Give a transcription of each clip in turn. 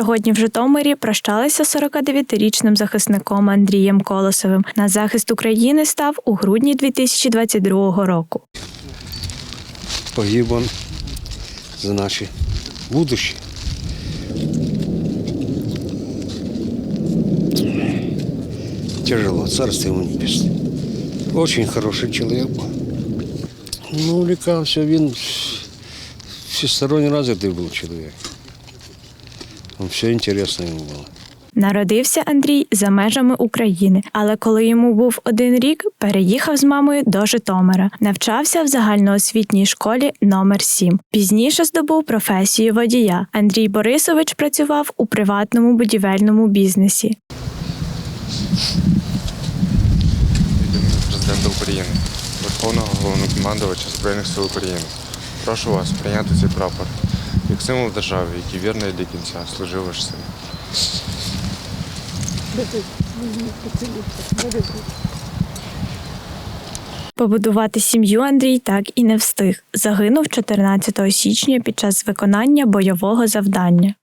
Сьогодні в Житомирі прощалися з 49-річним захисником Андрієм Колосовим. На захист України став у грудні 2022 року. погиб он за наше будущее. Тяжело, царство ему небесное. Очень хороший человек был. Ну, увлекался, він всесторонне развитый был человек. Он все интересно ему было. Народився Андрій за межами України, але коли йому був один рік, переїхав з мамою до Житомира. Навчався в загальноосвітній школі номер 7 Пізніше здобув професію водія. Андрій Борисович працював у приватному будівельному бізнесі. від президента України, Верховного головнокомандувача Збройних сил України. Прошу вас прийняти цей прапор як символ держави, який вірно і до кінця служив ваш син. Побудувати сім'ю Андрій так і не встиг. Загинув 14 січня під час виконання бойового завдання.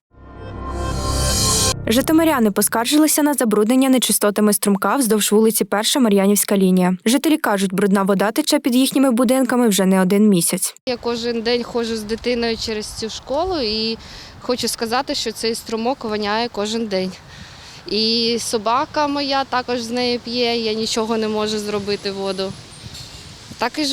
Житомиряни поскаржилися на забруднення нечистотами струмка вздовж вулиці Перша Мар'янівська лінія. Жителі кажуть, брудна вода тече під їхніми будинками вже не один місяць. Я кожен день ходжу з дитиною через цю школу і хочу сказати, що цей струмок воняє кожен день. І собака моя також з нею п'є, я нічого не можу зробити воду. Так і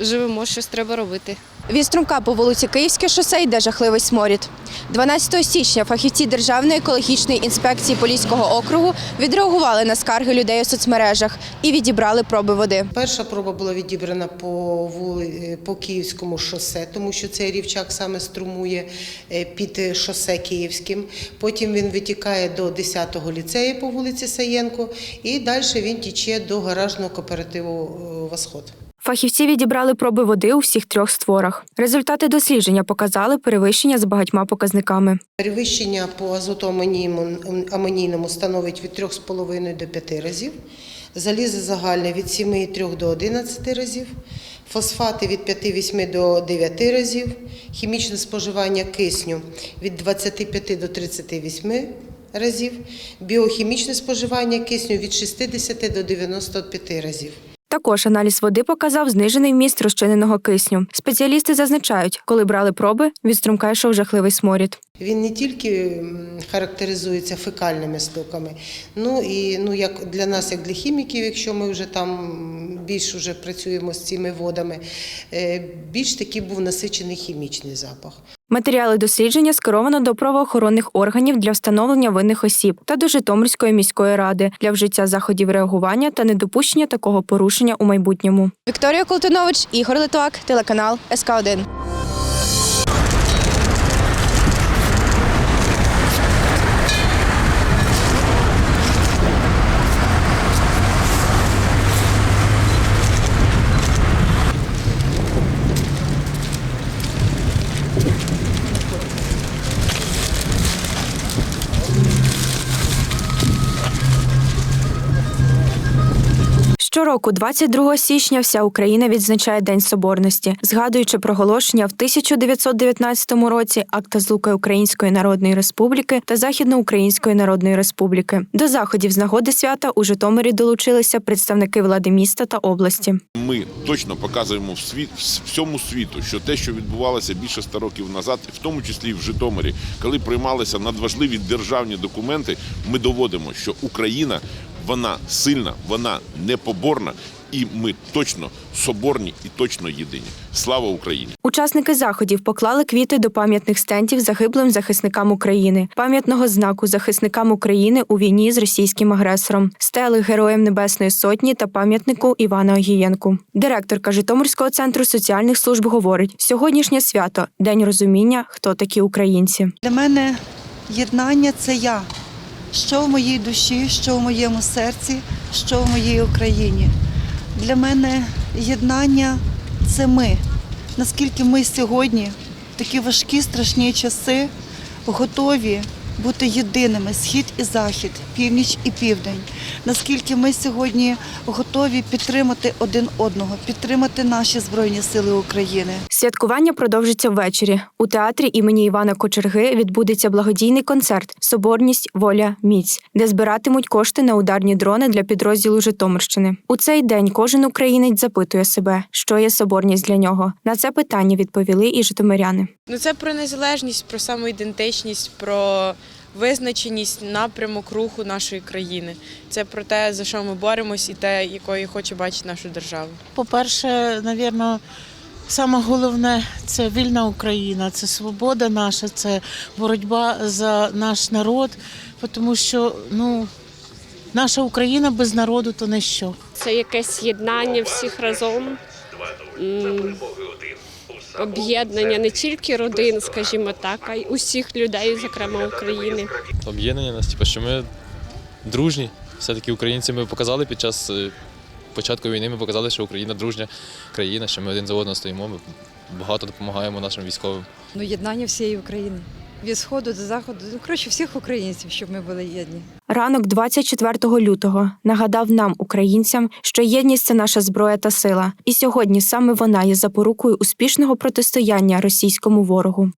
живемо, щось треба робити. Від струмка по вулиці Київське шосе йде жахливий сморід. 12 січня фахівці Державної екологічної інспекції Поліського округу відреагували на скарги людей у соцмережах і відібрали проби води. Перша проба була відібрана по вули по Київському шосе, тому що цей рівчак саме струмує е, під шосе Київським. Потім він витікає до 10-го ліцею по вулиці Саєнко, і далі він тіче до гаражного кооперативу е, Восход. Фахівці відібрали проби води у всіх трьох створах. Результати дослідження показали перевищення з багатьма показниками. Перевищення по азотоамонійному амонійному становить від 3,5 до 5 разів, залізо загальне від 7,3 до 11 разів, фосфати від 5,8 до 9 разів, хімічне споживання кисню від 25 до 38 разів, біохімічне споживання кисню від 60 до 95 разів. Також аналіз води показав знижений вміст розчиненого кисню. Спеціалісти зазначають, коли брали проби, від струмка йшов жахливий сморід. Він не тільки характеризується фекальними стоками, ну і ну як для нас, як для хіміків, якщо ми вже там більш уже працюємо з цими водами, е, більш такий був насичений хімічний запах. Матеріали дослідження скеровано до правоохоронних органів для встановлення винних осіб та до Житомирської міської ради для вжиття заходів реагування та недопущення такого порушення у майбутньому. Вікторія Колтунович, Ігор Литвак, телеканал СК 1 Щороку, 22 січня, вся Україна відзначає День Соборності, згадуючи проголошення в 1919 році акта злуки Української Народної Республіки та Західноукраїнської Народної Республіки. До заходів з нагоди свята у Житомирі долучилися представники влади міста та області. Ми точно показуємо в світ всьому світу, що те, що відбувалося більше ста років назад, в тому числі в Житомирі, коли приймалися надважливі державні документи, ми доводимо, що Україна вона сильна, вона непоборна, і ми точно соборні і точно єдині. Слава Україні! Учасники заходів поклали квіти до пам'ятних стендів загиблим захисникам України, пам'ятного знаку захисникам України у війні з російським агресором, стели Героям Небесної Сотні та пам'ятнику Івана Огієнку. Директорка Житомирського центру соціальних служб говорить: сьогоднішнє свято день розуміння, хто такі українці. Для мене єднання це я. Що в моїй душі, що в моєму серці, що в моїй Україні. Для мене єднання це ми. Наскільки ми сьогодні, в такі важкі, страшні часи, готові бути єдиними схід і захід, північ і південь. Наскільки ми сьогодні готові підтримати один одного, підтримати наші збройні сили України. Святкування продовжиться ввечері. У театрі імені Івана Кочерги відбудеться благодійний концерт Соборність, воля, міць, де збиратимуть кошти на ударні дрони для підрозділу Житомирщини. У цей день кожен українець запитує себе, що є соборність для нього. На це питання відповіли і житомиряни. Ну це про незалежність, про самоідентичність, про визначеність, напрямок руху нашої країни. Це про те, за що ми боремось, і те, якою хоче бачити нашу державу. По-перше, напевно, саме головне це вільна Україна, це свобода наша, це боротьба за наш народ, тому що ну, наша Україна без народу то не що. Це якесь єднання всіх разом, м, об'єднання не тільки родин, скажімо так, а й усіх людей, зокрема України. об'єднання нас, типу, що ми дружні. Все-таки українці ми показали під час е, початку війни, ми показали, що Україна дружня країна, що ми один за одного стоїмо, ми багато допомагаємо нашим військовим. Ну, єднання всієї України. Від сходу до заходу, ну коротше, всіх українців, щоб ми були єдні. Ранок 24 лютого нагадав нам, українцям, що єдність це наша зброя та сила, і сьогодні саме вона є запорукою успішного протистояння російському ворогу.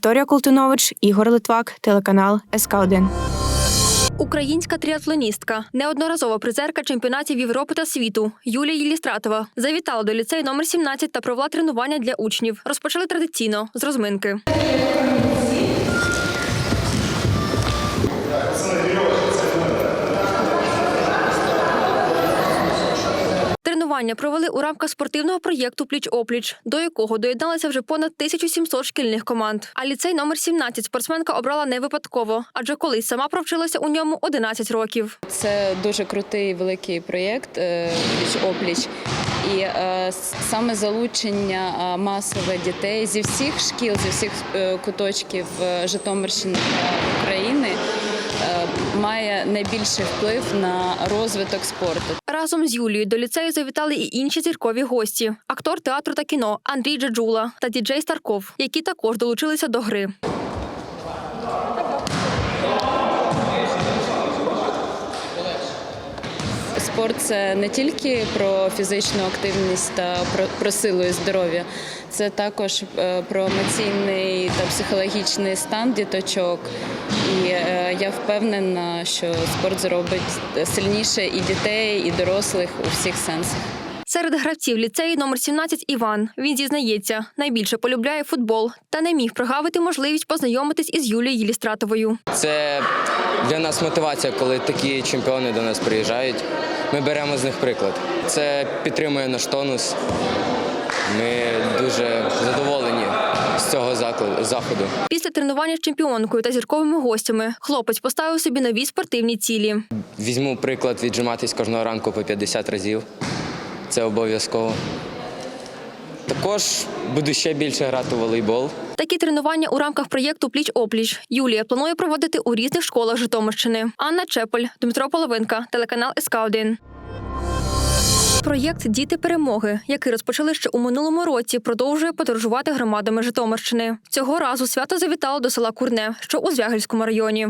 Вікторія Колтунович, Ігор Литвак, телеканал СК 1 Українська тріатлоністка, неодноразова призерка чемпіонатів Європи та світу Юлія Єлістратова завітала до ліцею номер 17 та провела тренування для учнів. Розпочали традиційно з розминки. Тренування провели у рамках спортивного проєкту Пліч-опліч, до якого доєдналися вже понад 1700 шкільних команд. А ліцей номер 17 спортсменка обрала не випадково, адже колись сама провчилася у ньому 11 років. Це дуже крутий великий проєкт пліч опліч. І е, саме залучення е, масове дітей зі всіх шкіл, зі всіх е, куточків е, Житомирщини та України е, має найбільший вплив на розвиток спорту. Разом з Юлією до ліцею завітали і інші зіркові гості: актор театру та кіно Андрій Джаджула та діджей Старков, які також долучилися до гри. Спорт це не тільки про фізичну активність та про, про силу і здоров'я, це також е, про емоційний та психологічний стан діточок. І е, я впевнена, що спорт зробить сильніше і дітей, і дорослих у всіх сенсах. Серед гравців ліцею номер 17 Іван. Він зізнається, найбільше полюбляє футбол та не міг прогавити можливість познайомитись із Юлією Єлістратовою. Це для нас мотивація, коли такі чемпіони до нас приїжджають. Ми беремо з них приклад. Це підтримує наш тонус. Ми дуже задоволені з цього заходу. Після тренування з чемпіонкою та зірковими гостями хлопець поставив собі нові спортивні цілі. Візьму приклад віджиматись кожного ранку по 50 разів. Це обов'язково. Також буду ще більше грати у волейбол. Такі тренування у рамках проєкту Пліч опліч Юлія планує проводити у різних школах Житомирщини. Анна Чеполь, Дмитро Половинка, телеканал СК 1 Проєкт Діти перемоги, який розпочали ще у минулому році, продовжує подорожувати громадами Житомирщини. Цього разу свято завітало до села Курне, що у Звягельському районі.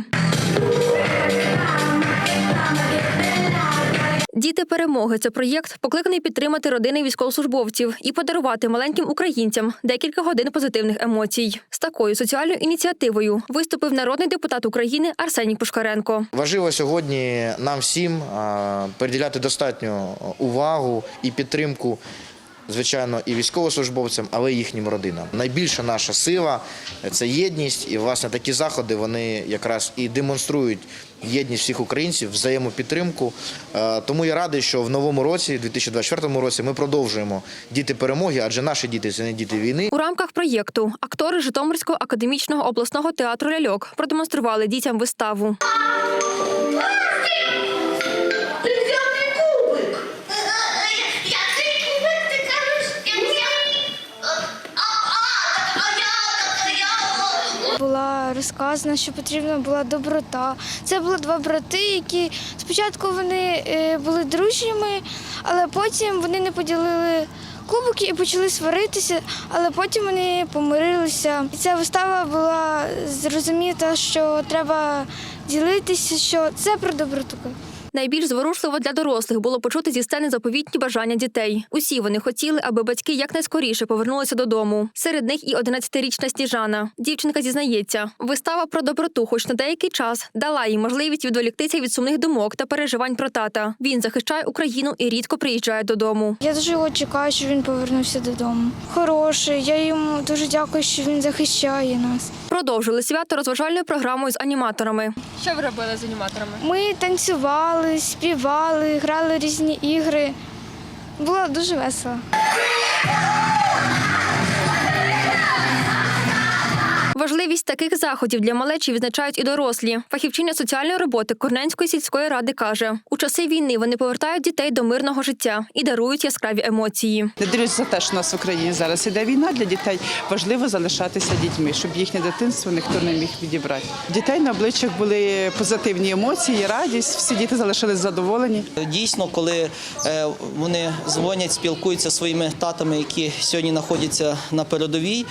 Діти перемоги це проєкт, покликаний підтримати родини військовослужбовців і подарувати маленьким українцям декілька годин позитивних емоцій. З такою соціальною ініціативою виступив народний депутат України Арсеній Пушкаренко. Важливо сьогодні нам всім приділяти достатню увагу і підтримку. Звичайно, і військовослужбовцям, але й їхнім родинам. Найбільша наша сила це єдність, і власне такі заходи вони якраз і демонструють єдність всіх українців, взаємопідтримку. Е, Тому я радий, що в новому році, 2024 році, ми продовжуємо діти перемоги, адже наші діти це не діти війни. У рамках проєкту актори Житомирського академічного обласного театру ляльок продемонстрували дітям виставу. Була розказана, що потрібна була доброта. Це були два брати, які спочатку вони е, були дружніми, але потім вони не поділили кубики і почали сваритися, але потім вони помирилися. І ця вистава була зрозуміта, що треба ділитися, що це про доброту. Найбільш зворушливо для дорослих було почути зі сцени заповітні бажання дітей. Усі вони хотіли, аби батьки якнайскоріше повернулися додому. Серед них і 11-річна Сніжана. Дівчинка зізнається, вистава про доброту, хоч на деякий час, дала їй можливість відволіктися від сумних думок та переживань про тата. Він захищає Україну і рідко приїжджає додому. Я дуже його чекаю, що він повернувся додому. Хороший, я йому дуже дякую, що він захищає нас. Продовжили свято розважальною програмою з аніматорами. Що ви робили з аніматорами? Ми танцювали, співали, грали різні ігри. Було дуже весело. Важливість таких заходів для малечі відзначають і дорослі. Фахівчиня соціальної роботи Корненської сільської ради каже: у часи війни вони повертають дітей до мирного життя і дарують яскраві емоції. Не дивлюсь за те, що у нас в Україні зараз іде війна для дітей. Важливо залишатися дітьми, щоб їхнє дитинство ніхто не міг відібрати. Дітей на обличчях були позитивні емоції, радість. Всі діти залишились задоволені. Дійсно, коли е, вони дзвонять, спілкуються зі своїми татами, які сьогодні знаходяться на передовій.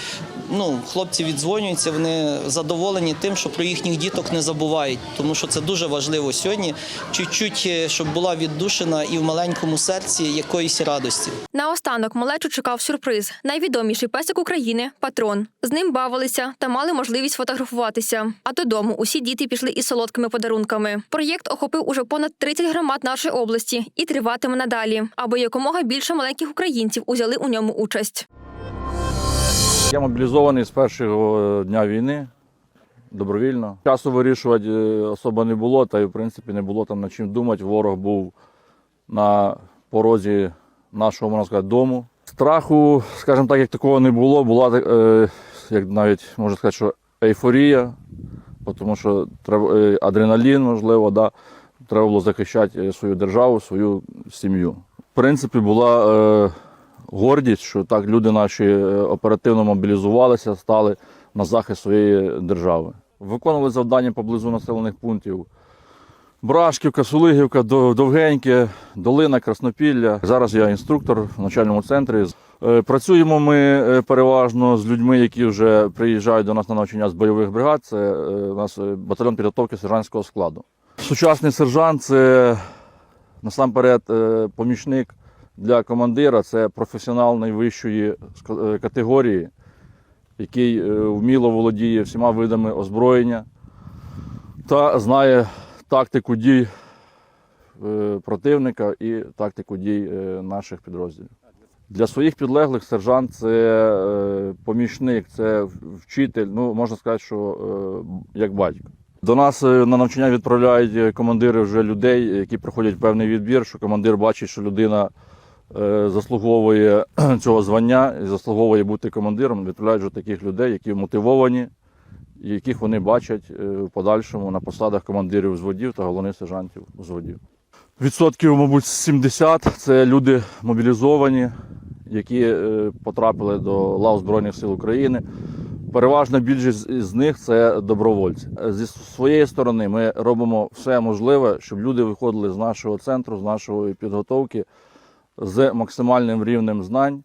Ну, хлопці віддзвонюються, вони задоволені тим, що про їхніх діток не забувають, тому що це дуже важливо сьогодні. Чуть-чуть, е, щоб була віддушина і в маленькому серці якоїсь радості. Наостанок малечу чекав сюрприз. Найвідоміший песик України патрон. З ним бавилися та мали можливість фотографуватися. А додому усі діти пішли із солодкими подарунками. Проєкт охопив уже понад 30 громад нашої області і триватиме надалі, аби якомога більше маленьких українців узяли у ньому участь. Я мобілізований з першого дня війни добровільно. Часу вирішувати е, особо не було, та й в принципі не було там над чим думати. Ворог був на порозі нашого, можна сказати, дому. Страху, скажімо так, як такого не було. Була е, як навіть можна сказати, що ейфорія, тому що треба е, адреналін, можливо, да, треба було захищати е, свою державу, свою сім'ю. В принципі, була е, гордість, що так люди наші е, оперативно мобілізувалися, стали на захист своєї держави. Виконували завдання поблизу населених пунктів. Брашківка, Сулигівка, Довгеньке, Долина, Краснопілля. Зараз я інструктор в навчальному центрі. Е, Працюємо ми е, переважно з людьми, які вже приїжджають до нас на навчання з бойових бригад. Це у нас батальйон підготовки сержантського складу. Сучасний сержант це насамперед помічник для командира, це професіонал найвищої е, категорії, який е, вміло володіє всіма видами озброєння та знає тактику дій е, противника і тактику дій наших підрозділів. Для своїх підлеглих сержант це помічник, це вчитель, ну можна сказати, що як батько. До нас на навчання відправляють командири вже людей, які проходять певний відбір, що командир бачить, що людина заслуговує цього звання і заслуговує бути командиром. Відправляють таких людей, які мотивовані, яких вони бачать е, в подальшому на посадах командирів взводів та головних сержантів взводів. Відсотків, мабуть, 70 це люди мобілізовані, які е, потрапили до лав Збройних сил України. Переважна більшість з них це добровольці. Зі своєї сторони ми робимо все можливе, щоб люди виходили з нашого центру, з нашої підготовки з максимальним рівнем знань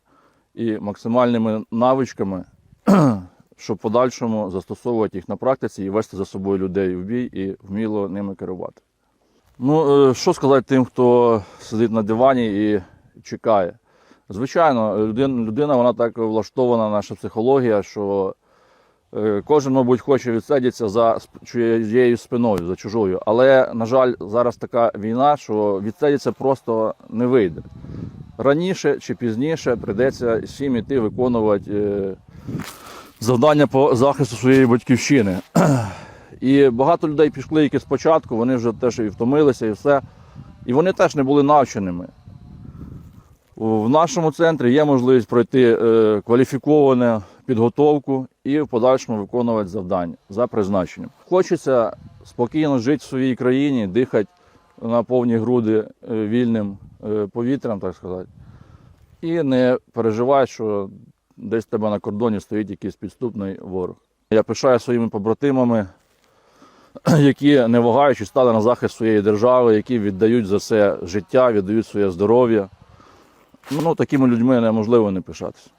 і максимальними навичками, щоб в подальшому застосовувати їх на практиці і вести за собою людей в бій і вміло ними керувати. Ну, е, що сказати тим, хто сидить на дивані і чекає? Звичайно, людина, людина вона так влаштована, наша психологія, що кожен, мабуть, хоче відсидітися за чиєю спиною, за чужою. Але, на жаль, зараз така війна, що відсидітися просто не вийде. Раніше чи пізніше прийдеться всім іти виконувати е, завдання по захисту своєї батьківщини. І багато людей пішли, які спочатку, вони вже теж і втомилися, і все. І вони теж не були навченими. В нашому центрі є можливість пройти е, кваліфіковану підготовку і в подальшому виконувати завдання за призначенням. Хочеться спокійно жити в своїй країні, дихати на повні груди е, вільним е, повітрям, так сказати, і не переживати, що десь тебе на кордоні стоїть якийсь підступний ворог. Я пишаю своїми побратимами, які, не вагаючи, стали на захист своєї держави, які віддають за це життя, віддають своє здоров'я. Ну, такими людьми неможливо не пишатися.